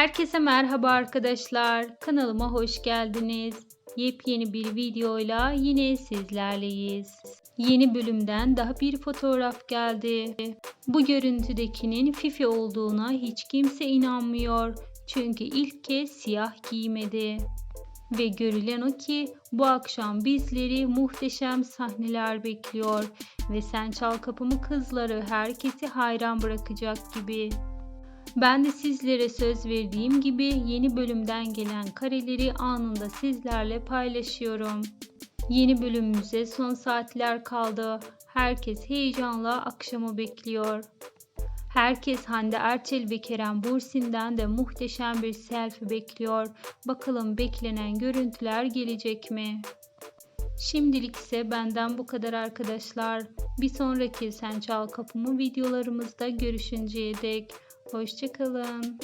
Herkese merhaba arkadaşlar. Kanalıma hoş geldiniz. Yepyeni bir videoyla yine sizlerleyiz. Yeni bölümden daha bir fotoğraf geldi. Bu görüntüdekinin Fifi olduğuna hiç kimse inanmıyor. Çünkü ilk kez siyah giymedi. Ve görülen o ki bu akşam bizleri muhteşem sahneler bekliyor ve Sen Çal Kapımı kızları herkesi hayran bırakacak gibi. Ben de sizlere söz verdiğim gibi yeni bölümden gelen kareleri anında sizlerle paylaşıyorum. Yeni bölümümüze son saatler kaldı. Herkes heyecanla akşamı bekliyor. Herkes Hande Erçel ve Kerem Bursin'den de muhteşem bir selfie bekliyor. Bakalım beklenen görüntüler gelecek mi? Şimdilik ise benden bu kadar arkadaşlar. Bir sonraki Sen Çal Kapımı videolarımızda görüşünceye dek Hoşçakalın.